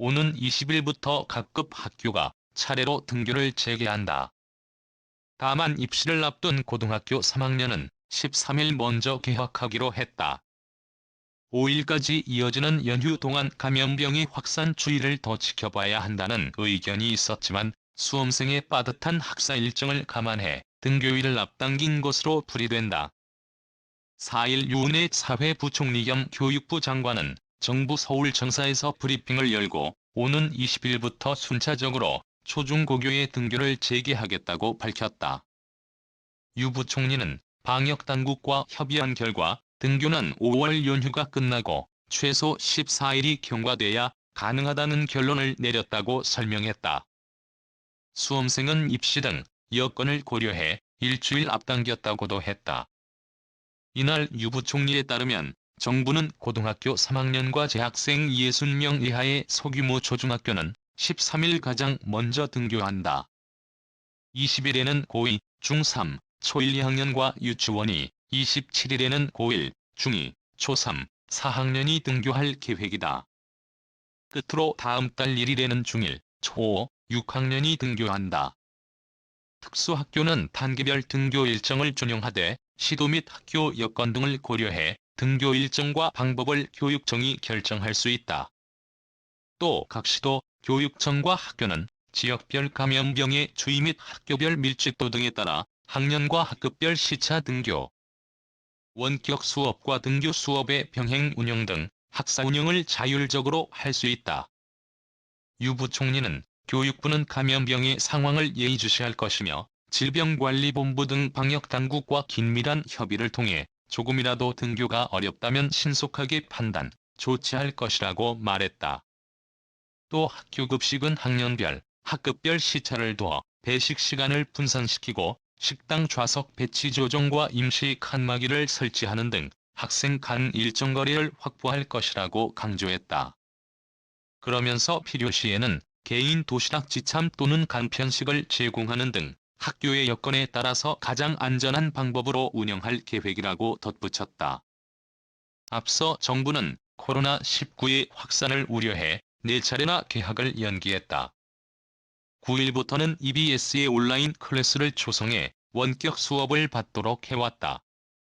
오는 20일부터 각급 학교가 차례로 등교를 재개한다. 다만 입시를 앞둔 고등학교 3학년은 13일 먼저 개학하기로 했다. 5일까지 이어지는 연휴 동안 감염병의 확산 추이를 더 지켜봐야 한다는 의견이 있었지만 수험생의 빠듯한 학사 일정을 감안해 등교일을 앞당긴 것으로 풀이된다. 4일 유은혜 사회부총리 겸 교육부 장관은 정부 서울 청사에서 브리핑을 열고 오는 20일부터 순차적으로 초중고교의 등교를 재개하겠다고 밝혔다. 유 부총리는 방역당국과 협의한 결과 등교는 5월 연휴가 끝나고 최소 14일이 경과돼야 가능하다는 결론을 내렸다고 설명했다. 수험생은 입시 등 여건을 고려해 일주일 앞당겼다고도 했다. 이날 유 부총리에 따르면 정부는 고등학교 3학년과 재학생 60명 이하의 소규모 초중학교는 13일 가장 먼저 등교한다. 20일에는 고2, 중3, 초1, 2학년과 유치원이 27일에는 고1, 중2, 초3, 4학년이 등교할 계획이다. 끝으로 다음 달 1일에는 중1, 초5, 6학년이 등교한다. 특수학교는 단계별 등교 일정을 준용하되 시도 및 학교 여건 등을 고려해 등교 일정과 방법을 교육청이 결정할 수 있다. 또 각 시도, 교육청과 학교는 지역별 감염병의 추이 및 학교별 밀집도 등에 따라 학년과 학급별 시차 등교, 원격 수업과 등교 수업의 병행 운영 등 학사 운영을 자율적으로 할 수 있다. 유 부총리는 교육부는 감염병의 상황을 예의주시할 것이며 질병관리본부 등 방역당국과 긴밀한 협의를 통해 조금이라도 등교가 어렵다면 신속하게 판단, 조치할 것이라고 말했다. 또 학교 급식은 학년별, 학급별 시차를 두어 배식 시간을 분산시키고 식당 좌석 배치 조정과 임시 칸막이를 설치하는 등 학생 간 일정 거리를 확보할 것이라고 강조했다. 그러면서 필요시에는 개인 도시락 지참 또는 간편식을 제공하는 등 학교의 여건에 따라서 가장 안전한 방법으로 운영할 계획이라고 덧붙였다. 앞서 정부는 코로나19의 확산을 우려해 4차례나 개학을 연기했다. 9일부터는 EBS의 온라인 클래스를 조성해 원격 수업을 받도록 해왔다.